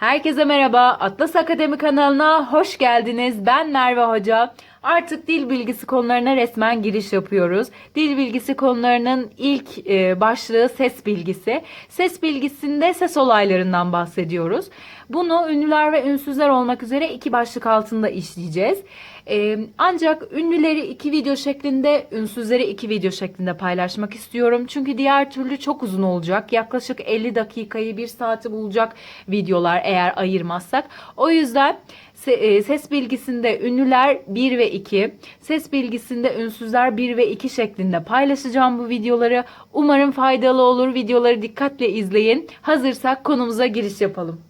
Herkese merhaba. Atlas Akademi kanalına hoş geldiniz. Ben Merve Hoca. Artık dil bilgisi konularına resmen giriş yapıyoruz. Dil bilgisi konularının ilk e, başlığı ses bilgisi. Ses bilgisinde ses olaylarından bahsediyoruz. Bunu ünlüler ve ünsüzler olmak üzere iki başlık altında işleyeceğiz. E, ancak ünlüleri iki video şeklinde, ünsüzleri iki video şeklinde paylaşmak istiyorum. Çünkü diğer türlü çok uzun olacak. Yaklaşık 50 dakikayı, 1 saati bulacak videolar eğer ayırmazsak. O yüzden e, ses bilgisinde ünlüler 1 ve 2, ses bilgisinde ünsüzler 1 ve 2 şeklinde paylaşacağım bu videoları. Umarım faydalı olur. Videoları dikkatle izleyin. Hazırsak konumuza giriş yapalım.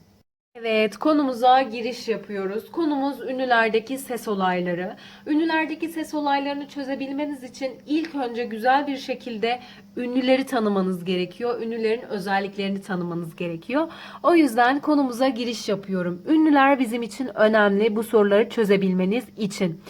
Evet, konumuza giriş yapıyoruz. Konumuz ünlülerdeki ses olayları. Ünlülerdeki ses olaylarını çözebilmeniz için ilk önce güzel bir şekilde ünlüleri tanımanız gerekiyor. Ünlülerin özelliklerini tanımanız gerekiyor. O yüzden konumuza giriş yapıyorum. Ünlüler bizim için önemli bu soruları çözebilmeniz için.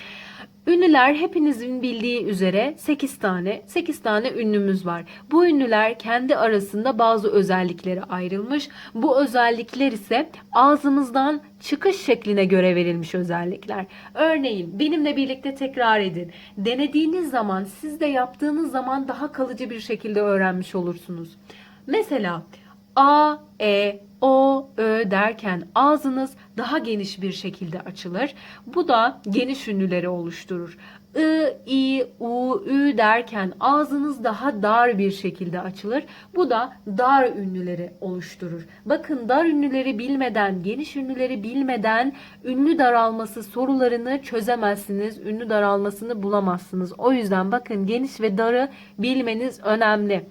Ünlüler hepinizin bildiği üzere 8 tane 8 tane ünlümüz var. Bu ünlüler kendi arasında bazı özellikleri ayrılmış. Bu özellikler ise ağzımızdan çıkış şekline göre verilmiş özellikler. Örneğin benimle birlikte tekrar edin. Denediğiniz zaman siz de yaptığınız zaman daha kalıcı bir şekilde öğrenmiş olursunuz. Mesela A, E, O, Ö derken ağzınız daha geniş bir şekilde açılır. Bu da geniş ünlüleri oluşturur. I, I, U, Ü derken ağzınız daha dar bir şekilde açılır. Bu da dar ünlüleri oluşturur. Bakın dar ünlüleri bilmeden, geniş ünlüleri bilmeden ünlü daralması sorularını çözemezsiniz. Ünlü daralmasını bulamazsınız. O yüzden bakın geniş ve darı bilmeniz önemli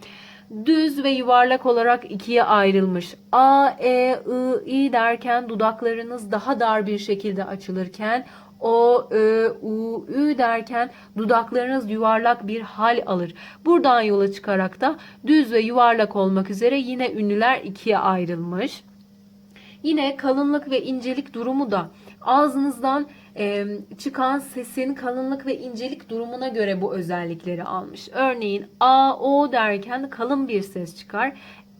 düz ve yuvarlak olarak ikiye ayrılmış. A, E, I, I derken dudaklarınız daha dar bir şekilde açılırken O, Ö, U, Ü derken dudaklarınız yuvarlak bir hal alır. Buradan yola çıkarak da düz ve yuvarlak olmak üzere yine ünlüler ikiye ayrılmış. Yine kalınlık ve incelik durumu da ağzınızdan e, çıkan sesin kalınlık ve incelik durumuna göre bu özellikleri almış. Örneğin A, O derken kalın bir ses çıkar.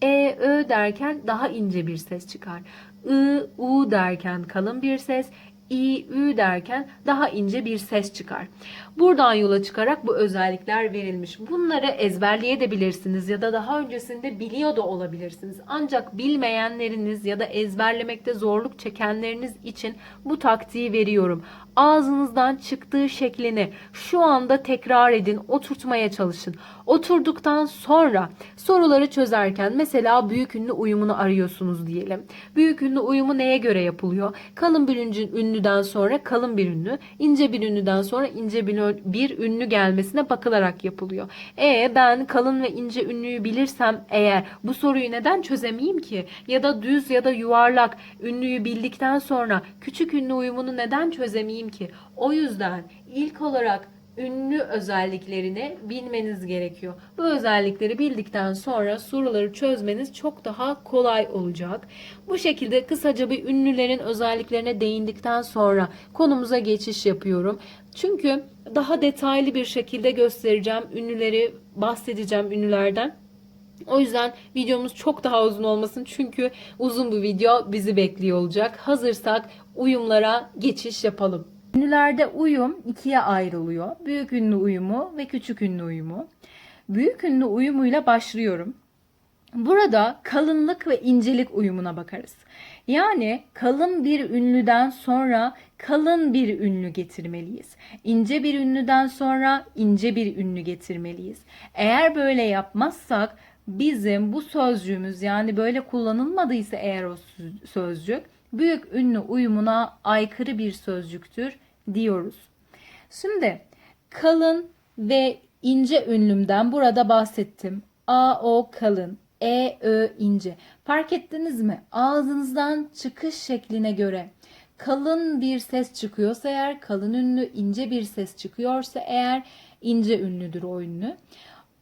E, Ö derken daha ince bir ses çıkar. I, U derken kalın bir ses. İ, Ü derken daha ince bir ses çıkar. Buradan yola çıkarak bu özellikler verilmiş. Bunları ezberleyebilirsiniz ya da daha öncesinde biliyor da olabilirsiniz. Ancak bilmeyenleriniz ya da ezberlemekte zorluk çekenleriniz için bu taktiği veriyorum. Ağzınızdan çıktığı şeklini şu anda tekrar edin, oturtmaya çalışın. Oturduktan sonra soruları çözerken mesela büyük ünlü uyumunu arıyorsunuz diyelim. Büyük ünlü uyumu neye göre yapılıyor? Kalın bir ünlü- ünlüden sonra kalın bir ünlü, ince bir ünlüden sonra ince bir, ün- bir ünlü gelmesine bakılarak yapılıyor. E ben kalın ve ince ünlüyü bilirsem eğer bu soruyu neden çözemeyeyim ki? Ya da düz ya da yuvarlak ünlüyü bildikten sonra küçük ünlü uyumunu neden çözemeyeyim ki? O yüzden ilk olarak ünlü özelliklerini bilmeniz gerekiyor. Bu özellikleri bildikten sonra soruları çözmeniz çok daha kolay olacak. Bu şekilde kısaca bir ünlülerin özelliklerine değindikten sonra konumuza geçiş yapıyorum. Çünkü daha detaylı bir şekilde göstereceğim ünlüleri, bahsedeceğim ünlülerden. O yüzden videomuz çok daha uzun olmasın çünkü uzun bir video bizi bekliyor olacak. Hazırsak uyumlara geçiş yapalım. Ünlülerde uyum ikiye ayrılıyor. Büyük ünlü uyumu ve küçük ünlü uyumu. Büyük ünlü uyumuyla başlıyorum. Burada kalınlık ve incelik uyumuna bakarız. Yani kalın bir ünlüden sonra kalın bir ünlü getirmeliyiz. İnce bir ünlüden sonra ince bir ünlü getirmeliyiz. Eğer böyle yapmazsak bizim bu sözcüğümüz yani böyle kullanılmadıysa eğer o sö- sözcük büyük ünlü uyumuna aykırı bir sözcüktür diyoruz. Şimdi kalın ve ince ünlümden burada bahsettim. A, O kalın, E, Ö ince. Fark ettiniz mi? Ağzınızdan çıkış şekline göre kalın bir ses çıkıyorsa eğer kalın ünlü, ince bir ses çıkıyorsa eğer ince ünlüdür o ünlü.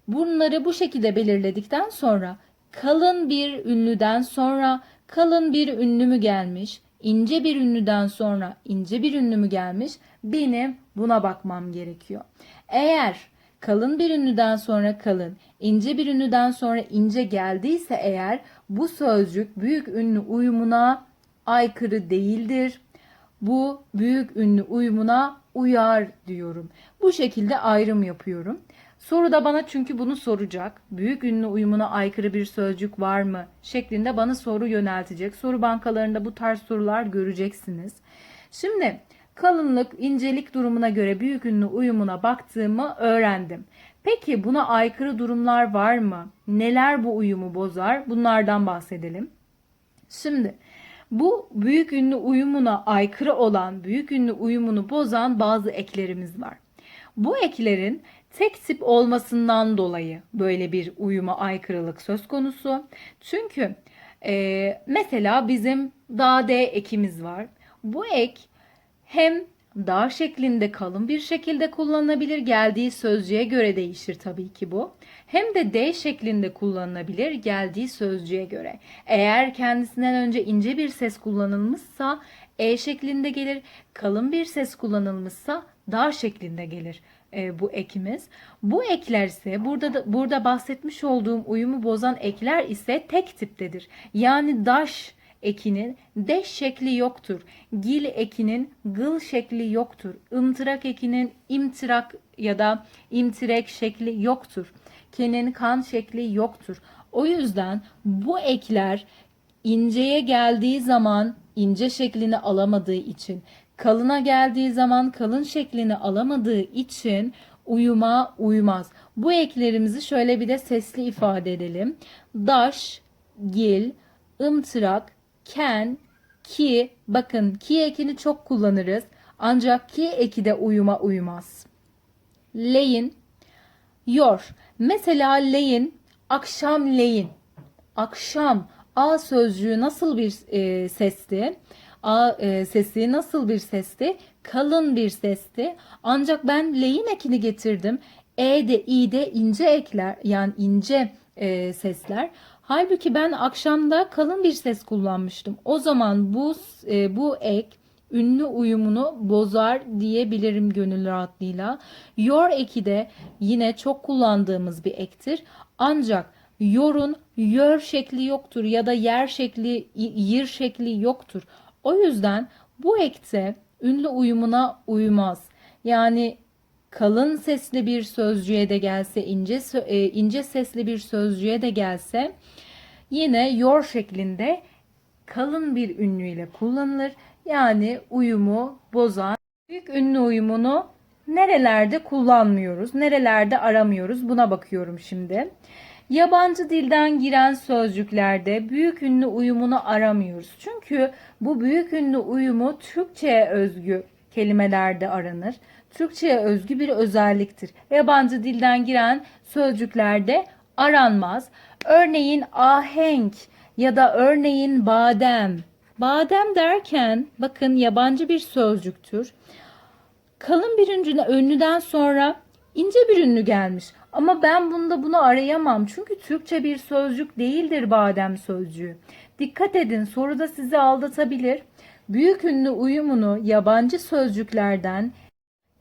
Bunları bu şekilde belirledikten sonra kalın bir ünlüden sonra kalın bir ünlü mü gelmiş, ince bir ünlüden sonra ince bir ünlü mü gelmiş benim buna bakmam gerekiyor. Eğer kalın bir ünlüden sonra kalın, ince bir ünlüden sonra ince geldiyse eğer bu sözcük büyük ünlü uyumuna aykırı değildir. Bu büyük ünlü uyumuna uyar diyorum. Bu şekilde ayrım yapıyorum. Soruda bana çünkü bunu soracak. Büyük ünlü uyumuna aykırı bir sözcük var mı? şeklinde bana soru yöneltecek. Soru bankalarında bu tarz sorular göreceksiniz. Şimdi kalınlık, incelik durumuna göre büyük ünlü uyumuna baktığımı öğrendim. Peki buna aykırı durumlar var mı? Neler bu uyumu bozar? Bunlardan bahsedelim. Şimdi bu büyük ünlü uyumuna aykırı olan, büyük ünlü uyumunu bozan bazı eklerimiz var. Bu eklerin tek tip olmasından dolayı böyle bir uyuma aykırılık söz konusu. Çünkü e, mesela bizim da D ekimiz var. Bu ek hem dar şeklinde kalın bir şekilde kullanılabilir. Geldiği sözcüğe göre değişir tabii ki bu. Hem de D şeklinde kullanılabilir geldiği sözcüğe göre. Eğer kendisinden önce ince bir ses kullanılmışsa E şeklinde gelir. Kalın bir ses kullanılmışsa dar şeklinde gelir e, bu ekimiz. Bu ekler ise burada da, burada bahsetmiş olduğum uyumu bozan ekler ise tek tiptedir. Yani daş ekinin deş şekli yoktur. Gil ekinin gıl şekli yoktur. Imtırak ekinin imtirak ya da imtirek şekli yoktur. Kenin kan şekli yoktur. O yüzden bu ekler inceye geldiği zaman ince şeklini alamadığı için, kalına geldiği zaman kalın şeklini alamadığı için uyuma uymaz. Bu eklerimizi şöyle bir de sesli ifade edelim. Daş, gil, ımtırak, ken, ki, bakın ki ekini çok kullanırız. Ancak ki eki de uyuma uymaz. Leyin, yor. Mesela leyin, akşam leyin. Akşam A sözcüğü nasıl bir e, sesti? A e, sesi nasıl bir sesti? Kalın bir sesti. Ancak ben leyin ekini getirdim. E de i de ince ekler yani ince e, sesler. Halbuki ben akşamda kalın bir ses kullanmıştım. O zaman bu e, bu ek ünlü uyumunu bozar diyebilirim gönül rahatlığıyla. Yor eki de yine çok kullandığımız bir ektir. Ancak yorun yör şekli yoktur ya da yer şekli yir şekli yoktur. O yüzden bu ekte ünlü uyumuna uymaz. Yani kalın sesli bir sözcüğe de gelse ince e, ince sesli bir sözcüğe de gelse yine yor şeklinde kalın bir ünlüyle kullanılır. Yani uyumu bozan büyük ünlü uyumunu nerelerde kullanmıyoruz, nerelerde aramıyoruz buna bakıyorum şimdi. Yabancı dilden giren sözcüklerde büyük ünlü uyumunu aramıyoruz. Çünkü bu büyük ünlü uyumu Türkçe'ye özgü kelimelerde aranır. Türkçe'ye özgü bir özelliktir. Yabancı dilden giren sözcüklerde aranmaz. Örneğin ahenk ya da örneğin badem. Badem derken bakın yabancı bir sözcüktür. Kalın bir ünlü, ünlüden sonra ince bir ünlü gelmiş. Ama ben bunda bunu arayamam. Çünkü Türkçe bir sözcük değildir badem sözcüğü. Dikkat edin soruda sizi aldatabilir. Büyük ünlü uyumunu yabancı sözcüklerden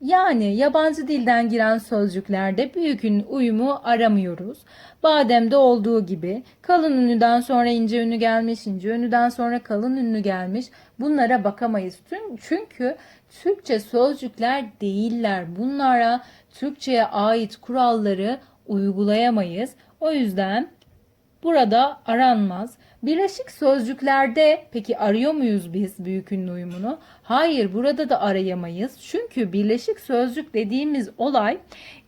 yani yabancı dilden giren sözcüklerde büyük ünlü uyumu aramıyoruz. Bademde olduğu gibi kalın ünlüden sonra ince ünlü gelmiş, ince ünlüden sonra kalın ünlü gelmiş. Bunlara bakamayız. Çünkü Türkçe sözcükler değiller. Bunlara Türkçe'ye ait kuralları uygulayamayız. O yüzden burada aranmaz. Birleşik sözcüklerde peki arıyor muyuz biz büyük ünlü uyumunu? Hayır burada da arayamayız. Çünkü birleşik sözcük dediğimiz olay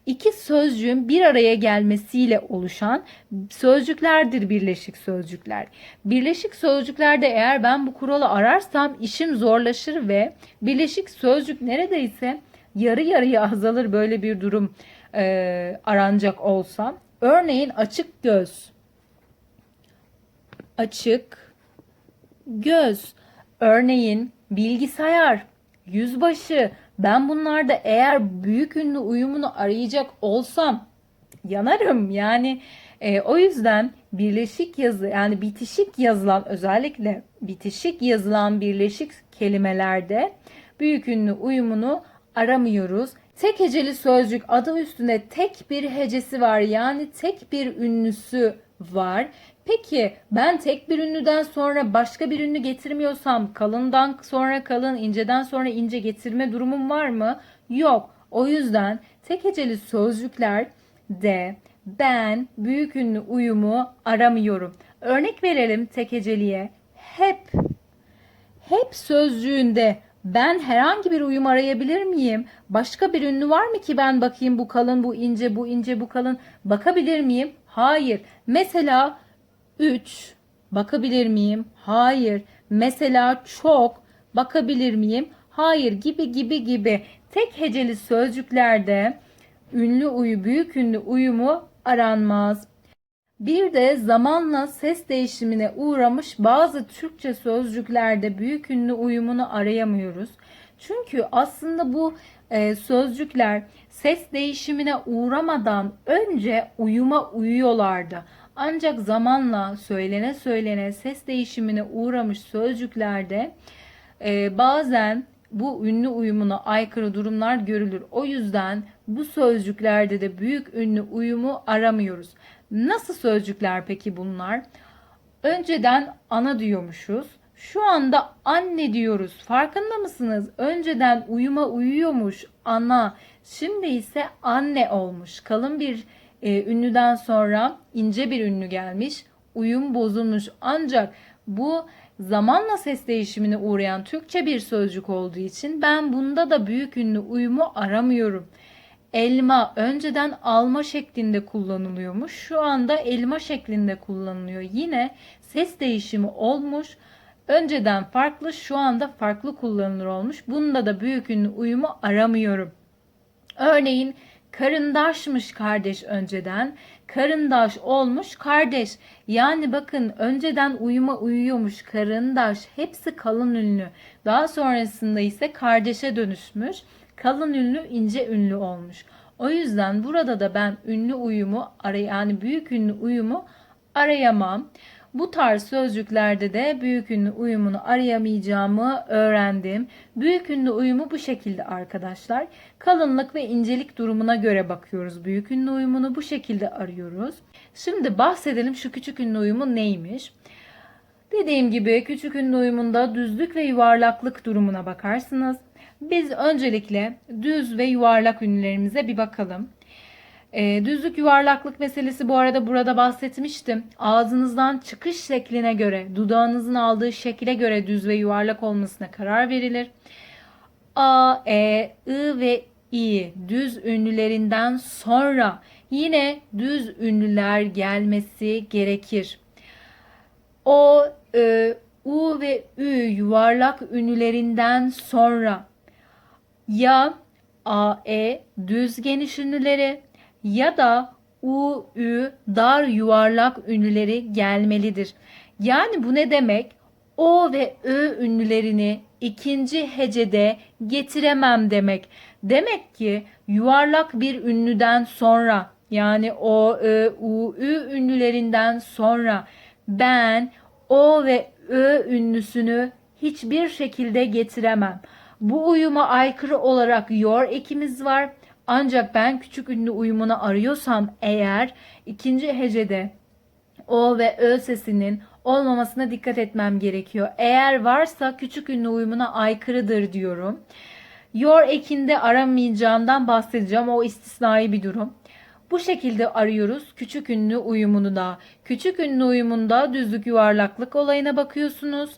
iki sözcüğün bir araya gelmesiyle oluşan sözcüklerdir birleşik sözcükler. Birleşik sözcüklerde eğer ben bu kuralı ararsam işim zorlaşır ve birleşik sözcük neredeyse yarı yarıya azalır böyle bir durum e, aranacak olsa. Örneğin açık göz açık göz. Örneğin bilgisayar, yüzbaşı. Ben bunlarda eğer büyük ünlü uyumunu arayacak olsam yanarım. Yani e, o yüzden birleşik yazı yani bitişik yazılan özellikle bitişik yazılan birleşik kelimelerde büyük ünlü uyumunu aramıyoruz. Tek heceli sözcük adı üstünde tek bir hecesi var yani tek bir ünlüsü var. Peki ben tek bir ünlüden sonra başka bir ünlü getirmiyorsam kalından sonra kalın, inceden sonra ince getirme durumum var mı? Yok. O yüzden tek heceli sözcüklerde ben büyük ünlü uyumu aramıyorum. Örnek verelim tek heceliye. Hep hep sözcüğünde ben herhangi bir uyum arayabilir miyim? Başka bir ünlü var mı ki ben bakayım bu kalın, bu ince, bu ince, bu kalın bakabilir miyim? Hayır. Mesela 3 bakabilir miyim? Hayır. Mesela çok bakabilir miyim? Hayır gibi gibi gibi. Tek heceli sözcüklerde ünlü uyu, büyük ünlü uyumu aranmaz. Bir de zamanla ses değişimine uğramış bazı Türkçe sözcüklerde büyük ünlü uyumunu arayamıyoruz. Çünkü aslında bu e, sözcükler ses değişimine uğramadan önce uyuma uyuyorlardı. Ancak zamanla söylene söylene ses değişimine uğramış sözcüklerde e, bazen bu ünlü uyumuna aykırı durumlar görülür. O yüzden bu sözcüklerde de büyük ünlü uyumu aramıyoruz. Nasıl sözcükler peki bunlar? Önceden ana diyormuşuz. Şu anda anne diyoruz. Farkında mısınız? Önceden uyuma uyuyormuş ana. Şimdi ise anne olmuş. Kalın bir e, ünlüden sonra ince bir ünlü gelmiş. Uyum bozulmuş. Ancak bu zamanla ses değişimine uğrayan Türkçe bir sözcük olduğu için ben bunda da büyük ünlü uyumu aramıyorum. Elma önceden alma şeklinde kullanılıyormuş. Şu anda elma şeklinde kullanılıyor. Yine ses değişimi olmuş. Önceden farklı, şu anda farklı kullanılır olmuş. Bunda da büyük ünlü uyumu aramıyorum. Örneğin karındaşmış kardeş önceden. Karındaş olmuş kardeş. Yani bakın önceden uyuma uyuyormuş karındaş. Hepsi kalın ünlü. Daha sonrasında ise kardeşe dönüşmüş. Kalın ünlü ince ünlü olmuş. O yüzden burada da ben ünlü uyumu aray yani büyük ünlü uyumu arayamam. Bu tarz sözcüklerde de büyük ünlü uyumunu arayamayacağımı öğrendim. Büyük ünlü uyumu bu şekilde arkadaşlar. Kalınlık ve incelik durumuna göre bakıyoruz. Büyük ünlü uyumunu bu şekilde arıyoruz. Şimdi bahsedelim şu küçük ünlü uyumu neymiş? Dediğim gibi küçük ünlü uyumunda düzlük ve yuvarlaklık durumuna bakarsınız. Biz öncelikle düz ve yuvarlak ünlülerimize bir bakalım. E, düzlük yuvarlaklık meselesi bu arada burada bahsetmiştim. Ağzınızdan çıkış şekline göre, dudağınızın aldığı şekile göre düz ve yuvarlak olmasına karar verilir. A, E, I ve İ düz ünlülerinden sonra yine düz ünlüler gelmesi gerekir. O, Ö, U ve Ü yuvarlak ünlülerinden sonra ya A, E düz geniş ünlüleri ya da U, Ü dar yuvarlak ünlüleri gelmelidir. Yani bu ne demek? O ve Ö ünlülerini ikinci hecede getiremem demek. Demek ki yuvarlak bir ünlüden sonra yani O, Ö, U, Ü ünlülerinden sonra ben O ve Ö ünlüsünü hiçbir şekilde getiremem. Bu uyuma aykırı olarak yor ekimiz var. Ancak ben küçük ünlü uyumunu arıyorsam eğer ikinci hecede o ve ö sesinin olmamasına dikkat etmem gerekiyor. Eğer varsa küçük ünlü uyumuna aykırıdır diyorum. Yor ekinde aramayacağımdan bahsedeceğim. O istisnai bir durum. Bu şekilde arıyoruz küçük ünlü uyumunu da. Küçük ünlü uyumunda düzlük yuvarlaklık olayına bakıyorsunuz.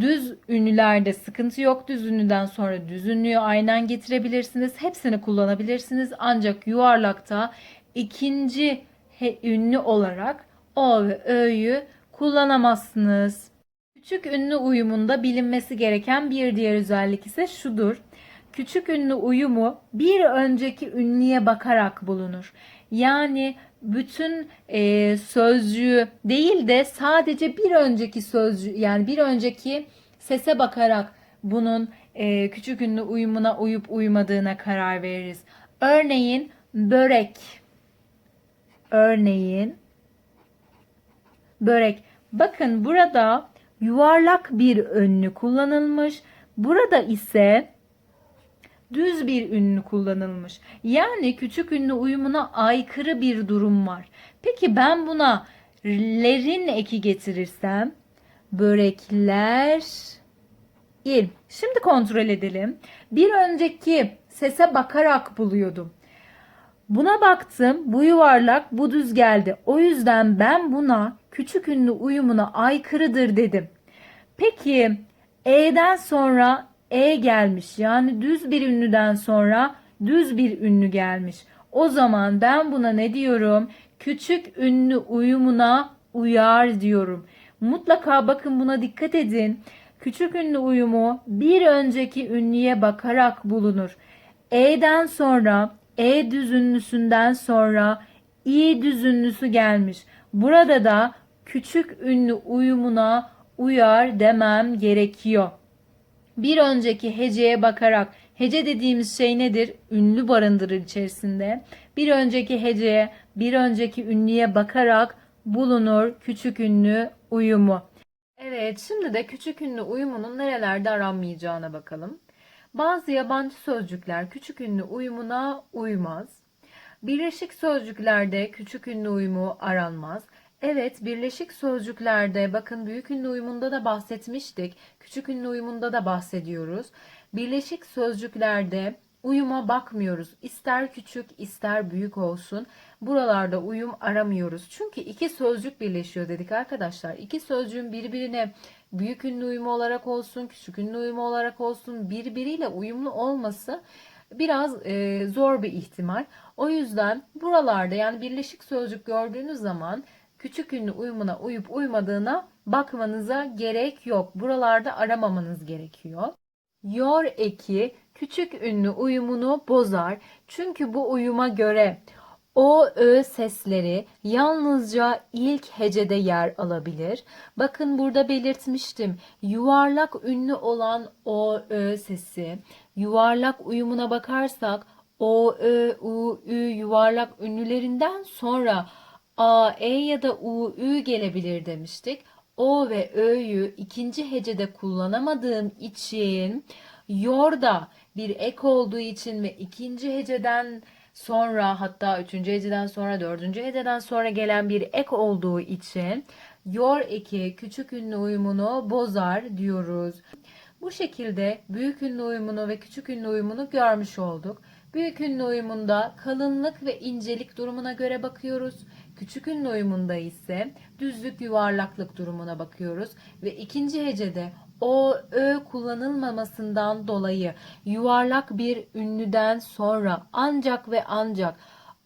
Düz ünlülerde sıkıntı yok. Düz ünlüden sonra düz ünlüyü aynen getirebilirsiniz. Hepsini kullanabilirsiniz. Ancak yuvarlakta ikinci ünlü olarak o ve ö'yü kullanamazsınız. Küçük ünlü uyumunda bilinmesi gereken bir diğer özellik ise şudur. Küçük ünlü uyumu bir önceki ünlüye bakarak bulunur. Yani bütün e, sözcüğü değil de sadece bir önceki sözcüğü yani bir önceki sese bakarak bunun e, küçük ünlü uyumuna uyup uymadığına karar veririz. Örneğin börek. Örneğin börek. Bakın burada yuvarlak bir önlü kullanılmış. Burada ise düz bir ünlü kullanılmış. Yani küçük ünlü uyumuna aykırı bir durum var. Peki ben buna lerin eki getirirsem börekler il. Şimdi kontrol edelim. Bir önceki sese bakarak buluyordum. Buna baktım. Bu yuvarlak, bu düz geldi. O yüzden ben buna küçük ünlü uyumuna aykırıdır dedim. Peki E'den sonra E gelmiş. Yani düz bir ünlüden sonra düz bir ünlü gelmiş. O zaman ben buna ne diyorum? Küçük ünlü uyumuna uyar diyorum. Mutlaka bakın buna dikkat edin. Küçük ünlü uyumu bir önceki ünlüye bakarak bulunur. E'den sonra E düz ünlüsünden sonra İ düz ünlüsü gelmiş. Burada da küçük ünlü uyumuna uyar demem gerekiyor. Bir önceki heceye bakarak hece dediğimiz şey nedir? Ünlü barındırır içerisinde. Bir önceki heceye, bir önceki ünlüye bakarak bulunur küçük ünlü uyumu. Evet, şimdi de küçük ünlü uyumunun nerelerde aranmayacağına bakalım. Bazı yabancı sözcükler küçük ünlü uyumuna uymaz. Birleşik sözcüklerde küçük ünlü uyumu aranmaz. Evet, birleşik sözcüklerde bakın büyük ünlü uyumunda da bahsetmiştik. Küçük ünlü uyumunda da bahsediyoruz. Birleşik sözcüklerde uyuma bakmıyoruz. İster küçük, ister büyük olsun. Buralarda uyum aramıyoruz. Çünkü iki sözcük birleşiyor dedik arkadaşlar. İki sözcüğün birbirine büyük ünlü uyumu olarak olsun, küçük ünlü uyumu olarak olsun birbiriyle uyumlu olması biraz e, zor bir ihtimal. O yüzden buralarda yani birleşik sözcük gördüğünüz zaman küçük ünlü uyumuna uyup uymadığına bakmanıza gerek yok. Buralarda aramamanız gerekiyor. Yor eki küçük ünlü uyumunu bozar. Çünkü bu uyuma göre o ö sesleri yalnızca ilk hecede yer alabilir. Bakın burada belirtmiştim. Yuvarlak ünlü olan o ö sesi yuvarlak uyumuna bakarsak o ö u ü yuvarlak ünlülerinden sonra a e ya da u ü gelebilir demiştik. O ve ö'yü ikinci hecede kullanamadığım için yorda bir ek olduğu için ve ikinci heceden sonra hatta üçüncü heceden sonra dördüncü heceden sonra gelen bir ek olduğu için yor eki küçük ünlü uyumunu bozar diyoruz. Bu şekilde büyük ünlü uyumunu ve küçük ünlü uyumunu görmüş olduk. Büyük ünlü uyumunda kalınlık ve incelik durumuna göre bakıyoruz. Küçük ünlü uyumunda ise düzlük yuvarlaklık durumuna bakıyoruz ve ikinci hecede o ö kullanılmamasından dolayı yuvarlak bir ünlüden sonra ancak ve ancak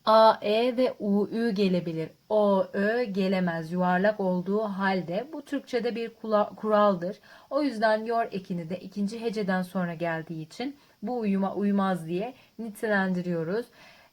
a, e ve u, ü gelebilir. O, ö gelemez yuvarlak olduğu halde. Bu Türkçe'de bir kuraldır. O yüzden yor ekini de ikinci heceden sonra geldiği için bu uyuma uymaz diye nitelendiriyoruz.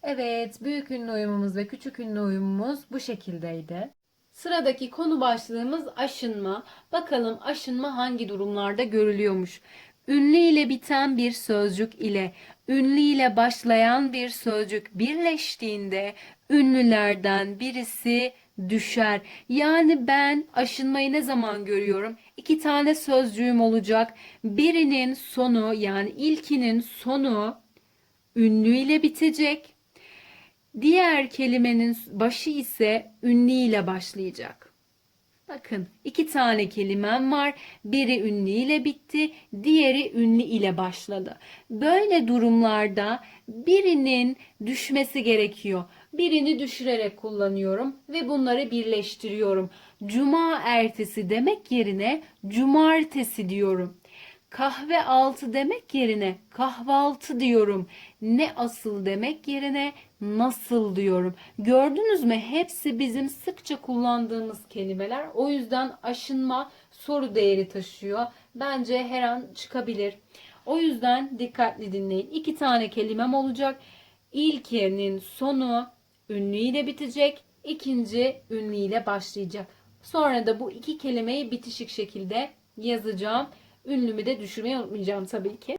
Evet, büyük ünlü uyumumuz ve küçük ünlü uyumumuz bu şekildeydi. Sıradaki konu başlığımız aşınma. Bakalım aşınma hangi durumlarda görülüyormuş? Ünlü ile biten bir sözcük ile ünlü ile başlayan bir sözcük birleştiğinde ünlülerden birisi düşer. Yani ben aşınmayı ne zaman görüyorum? İki tane sözcüğüm olacak. Birinin sonu yani ilkinin sonu ünlü ile bitecek. Diğer kelimenin başı ise ünlü ile başlayacak. Bakın iki tane kelimem var. Biri ünlü ile bitti, diğeri ünlü ile başladı. Böyle durumlarda birinin düşmesi gerekiyor. Birini düşürerek kullanıyorum ve bunları birleştiriyorum. Cuma ertesi demek yerine cumartesi diyorum. Kahve altı demek yerine kahvaltı diyorum. Ne asıl demek yerine nasıl diyorum. Gördünüz mü? Hepsi bizim sıkça kullandığımız kelimeler. O yüzden aşınma soru değeri taşıyor. Bence her an çıkabilir. O yüzden dikkatli dinleyin. İki tane kelimem olacak. İlkinin sonu ünlü ile bitecek. İkinci ünlü ile başlayacak. Sonra da bu iki kelimeyi bitişik şekilde yazacağım. Ünlümü de düşürmeyi unutmayacağım tabii ki.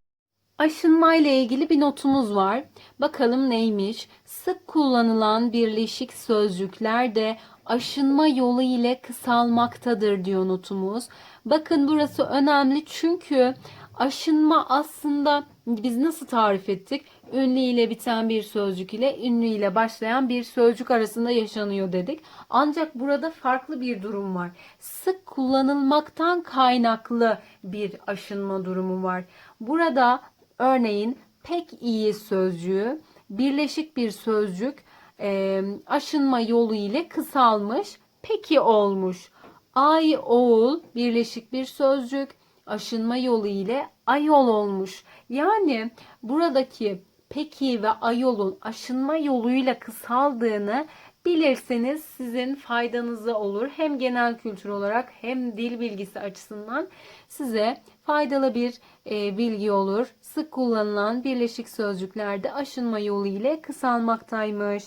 Aşınma ile ilgili bir notumuz var. Bakalım neymiş? Sık kullanılan birleşik sözcükler de aşınma yolu ile kısalmaktadır diyor notumuz. Bakın burası önemli çünkü aşınma aslında biz nasıl tarif ettik? Ünlü ile biten bir sözcük ile ünlü ile başlayan bir sözcük arasında yaşanıyor dedik. Ancak burada farklı bir durum var. Sık kullanılmaktan kaynaklı bir aşınma durumu var. Burada örneğin pek iyi sözcüğü birleşik bir sözcük e, aşınma yolu ile kısalmış peki olmuş. Ay oğul birleşik bir sözcük aşınma yolu ile ayol olmuş. Yani buradaki peki ve ayolun aşınma yoluyla kısaldığını bilirseniz sizin faydanıza olur. Hem genel kültür olarak hem dil bilgisi açısından size faydalı bir e, bilgi olur. Sık kullanılan birleşik sözcüklerde aşınma yolu ile kısalmaktaymış.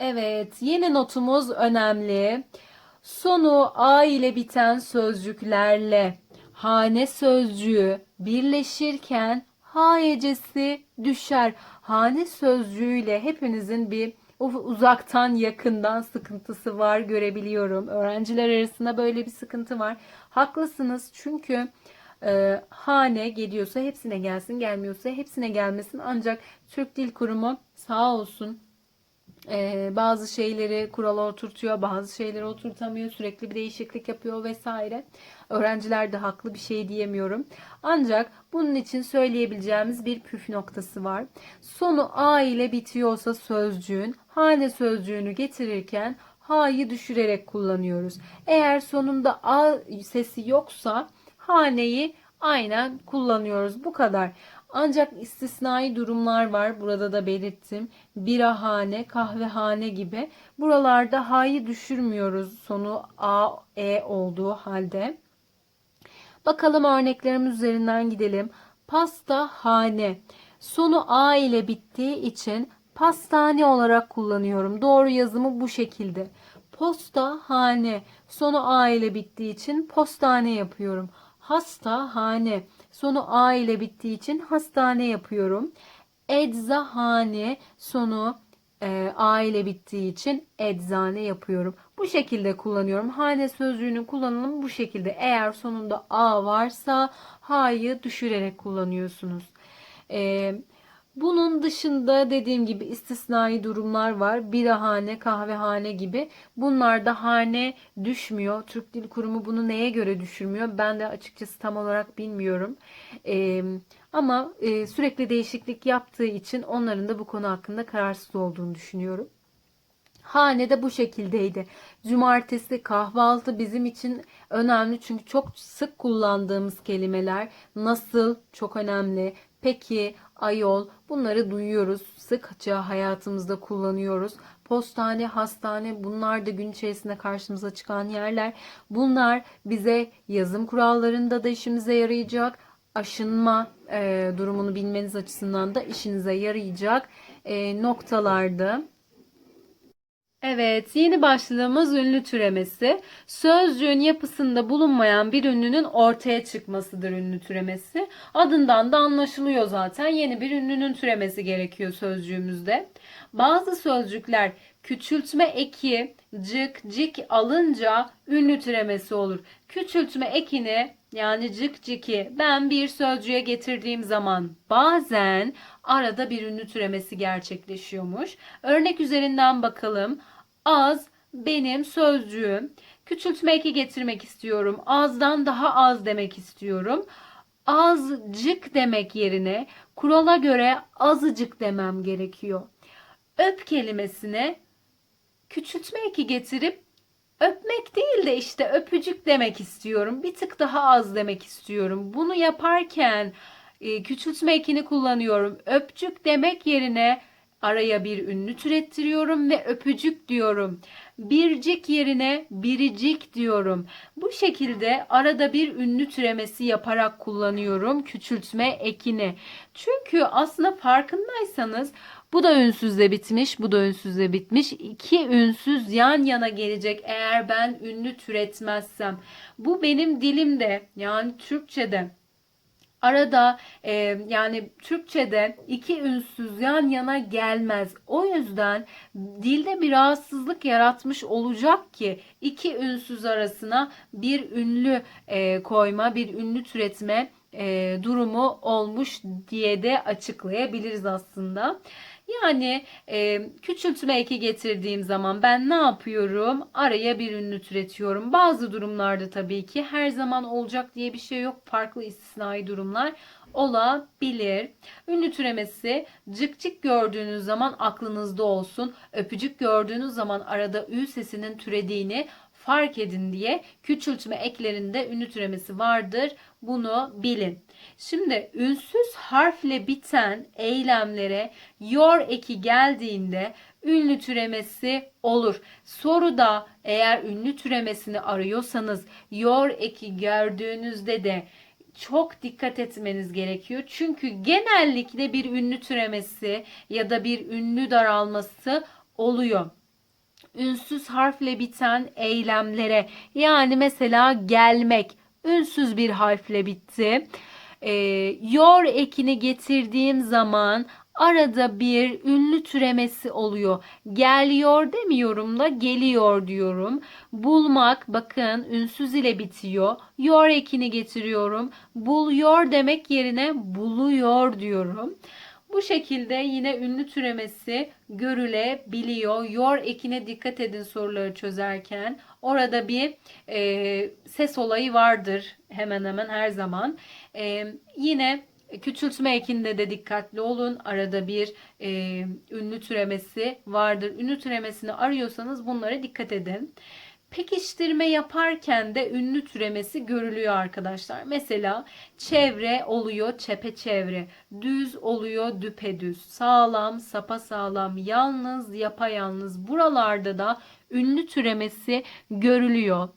Evet, yeni notumuz önemli. Sonu a ile biten sözcüklerle hane sözcüğü birleşirken ha hecesi düşer. Hane sözcüğüyle hepinizin bir uzaktan yakından sıkıntısı var görebiliyorum. Öğrenciler arasında böyle bir sıkıntı var. Haklısınız çünkü e, hane geliyorsa hepsine gelsin, gelmiyorsa hepsine gelmesin. Ancak Türk Dil Kurumu sağ olsun ee, bazı şeyleri kurala oturtuyor, bazı şeyleri oturtamıyor, sürekli bir değişiklik yapıyor vesaire. Öğrenciler de haklı bir şey diyemiyorum. Ancak bunun için söyleyebileceğimiz bir püf noktası var. Sonu a ile bitiyorsa sözcüğün hane sözcüğünü getirirken ha'yı düşürerek kullanıyoruz. Eğer sonunda a sesi yoksa haneyi aynen kullanıyoruz. Bu kadar. Ancak istisnai durumlar var. Burada da belirttim. Birahane, kahvehane gibi. Buralarda ha'yı düşürmüyoruz sonu a, e olduğu halde. Bakalım örneklerimiz üzerinden gidelim. Pasta hane. Sonu a ile bittiği için pastane olarak kullanıyorum. Doğru yazımı bu şekilde. Posta hane. Sonu a ile bittiği için postane yapıyorum. Hasta hane. Sonu a ile bittiği için hastane yapıyorum. Eczahane sonu e, a ile bittiği için eczane yapıyorum. Bu şekilde kullanıyorum. Hane sözcüğünün kullanımı bu şekilde. Eğer sonunda a varsa ha'yı düşürerek kullanıyorsunuz. E, bunun dışında dediğim gibi istisnai durumlar var. Birahane, kahvehane gibi. Bunlarda hane düşmüyor. Türk Dil Kurumu bunu neye göre düşürmüyor? Ben de açıkçası tam olarak bilmiyorum. Ee, ama e, sürekli değişiklik yaptığı için onların da bu konu hakkında kararsız olduğunu düşünüyorum. Hane de bu şekildeydi. Cumartesi kahvaltı bizim için önemli çünkü çok sık kullandığımız kelimeler. Nasıl çok önemli. Peki, ayol bunları duyuyoruz. Sıkça hayatımızda kullanıyoruz. Postane, hastane bunlar da gün içerisinde karşımıza çıkan yerler. Bunlar bize yazım kurallarında da işimize yarayacak. Aşınma e, durumunu bilmeniz açısından da işinize yarayacak e, noktalardı. Evet, yeni başlığımız ünlü türemesi. Sözcüğün yapısında bulunmayan bir ünlünün ortaya çıkmasıdır ünlü türemesi. Adından da anlaşılıyor zaten. Yeni bir ünlünün türemesi gerekiyor sözcüğümüzde. Bazı sözcükler küçültme eki cık cik alınca ünlü türemesi olur. Küçültme ekini yani cık ciki ben bir sözcüğe getirdiğim zaman bazen arada bir ünlü türemesi gerçekleşiyormuş. Örnek üzerinden bakalım. Az benim sözcüğüm. Küçültme eki getirmek istiyorum. Azdan daha az demek istiyorum. Azcık demek yerine kurala göre azıcık demem gerekiyor. Öp kelimesine küçültme eki getirip öpmek değil de işte öpücük demek istiyorum. Bir tık daha az demek istiyorum. Bunu yaparken e, küçültme ekini kullanıyorum. Öpcük demek yerine araya bir ünlü türettiriyorum ve öpücük diyorum. Bircik yerine biricik diyorum. Bu şekilde arada bir ünlü türemesi yaparak kullanıyorum küçültme ekini. Çünkü aslında farkındaysanız bu da ünsüzle bitmiş, bu da ünsüzle bitmiş. İki ünsüz yan yana gelecek eğer ben ünlü türetmezsem. Bu benim dilimde yani Türkçe'de arada e, yani Türkçe'de iki ünsüz yan yana gelmez. O yüzden dilde bir rahatsızlık yaratmış olacak ki iki ünsüz arasına bir ünlü e, koyma, bir ünlü türetme e, durumu olmuş diye de açıklayabiliriz aslında. Yani e, küçültme eki getirdiğim zaman ben ne yapıyorum? Araya bir ünlü türetiyorum. Bazı durumlarda tabii ki her zaman olacak diye bir şey yok. Farklı istisnai durumlar olabilir. Ünlü türemesi cık cık gördüğünüz zaman aklınızda olsun. Öpücük gördüğünüz zaman arada ü sesinin türediğini fark edin diye küçültme eklerinde ünlü türemesi vardır. Bunu bilin. Şimdi ünsüz harfle biten eylemlere yor eki geldiğinde ünlü türemesi olur. Soruda eğer ünlü türemesini arıyorsanız yor eki gördüğünüzde de çok dikkat etmeniz gerekiyor. Çünkü genellikle bir ünlü türemesi ya da bir ünlü daralması oluyor ünsüz harfle biten eylemlere yani mesela gelmek ünsüz bir harfle bitti. Ee, yor ekini getirdiğim zaman arada bir ünlü türemesi oluyor. Geliyor demiyorum da geliyor diyorum. Bulmak bakın ünsüz ile bitiyor. Yor ekini getiriyorum. Buluyor demek yerine buluyor diyorum. Bu şekilde yine ünlü türemesi görülebiliyor. Yor ekine dikkat edin soruları çözerken. Orada bir e, ses olayı vardır hemen hemen her zaman. E, yine küçültme ekinde de dikkatli olun. Arada bir e, ünlü türemesi vardır. Ünlü türemesini arıyorsanız bunlara dikkat edin. Pekiştirme yaparken de ünlü türemesi görülüyor arkadaşlar. Mesela çevre oluyor çepeçevre, düz oluyor düpedüz, sağlam, sapasağlam, yalnız, yapayalnız. Buralarda da ünlü türemesi görülüyor.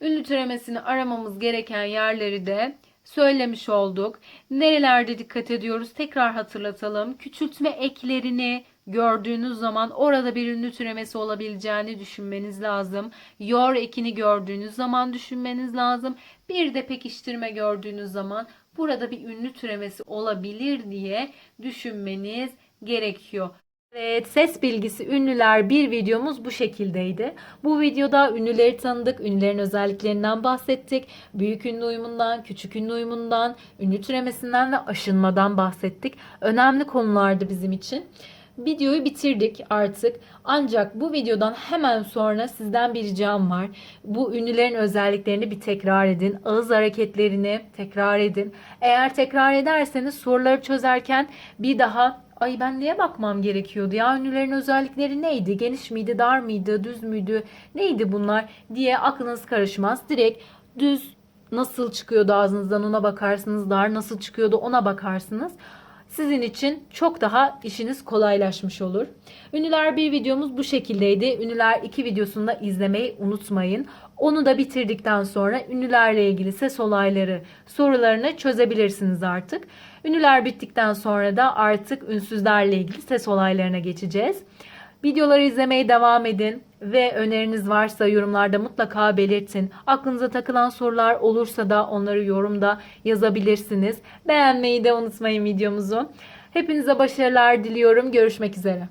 Ünlü türemesini aramamız gereken yerleri de söylemiş olduk. Nerelerde dikkat ediyoruz? Tekrar hatırlatalım. Küçültme eklerini gördüğünüz zaman orada bir ünlü türemesi olabileceğini düşünmeniz lazım. Yor ekini gördüğünüz zaman düşünmeniz lazım. Bir de pekiştirme gördüğünüz zaman burada bir ünlü türemesi olabilir diye düşünmeniz gerekiyor. Evet, ses bilgisi ünlüler bir videomuz bu şekildeydi. Bu videoda ünlüleri tanıdık, ünlülerin özelliklerinden bahsettik. Büyük ünlü uyumundan, küçük ünlü uyumundan, ünlü türemesinden ve aşınmadan bahsettik. Önemli konulardı bizim için. Videoyu bitirdik artık. Ancak bu videodan hemen sonra sizden bir ricam var. Bu ünlülerin özelliklerini bir tekrar edin. Ağız hareketlerini tekrar edin. Eğer tekrar ederseniz soruları çözerken bir daha Ay ben neye bakmam gerekiyordu ya ünlülerin özellikleri neydi? Geniş miydi, dar mıydı, düz müydü? Neydi bunlar diye aklınız karışmaz. Direkt düz nasıl çıkıyordu ağzınızdan ona bakarsınız. Dar nasıl çıkıyordu ona bakarsınız. Sizin için çok daha işiniz kolaylaşmış olur. Ünlüler bir videomuz bu şekildeydi. Ünlüler 2 videosunu da izlemeyi unutmayın. Onu da bitirdikten sonra ünlülerle ilgili ses olayları sorularını çözebilirsiniz artık. Ünlüler bittikten sonra da artık ünsüzlerle ilgili ses olaylarına geçeceğiz. Videoları izlemeye devam edin ve öneriniz varsa yorumlarda mutlaka belirtin. Aklınıza takılan sorular olursa da onları yorumda yazabilirsiniz. Beğenmeyi de unutmayın videomuzu. Hepinize başarılar diliyorum. Görüşmek üzere.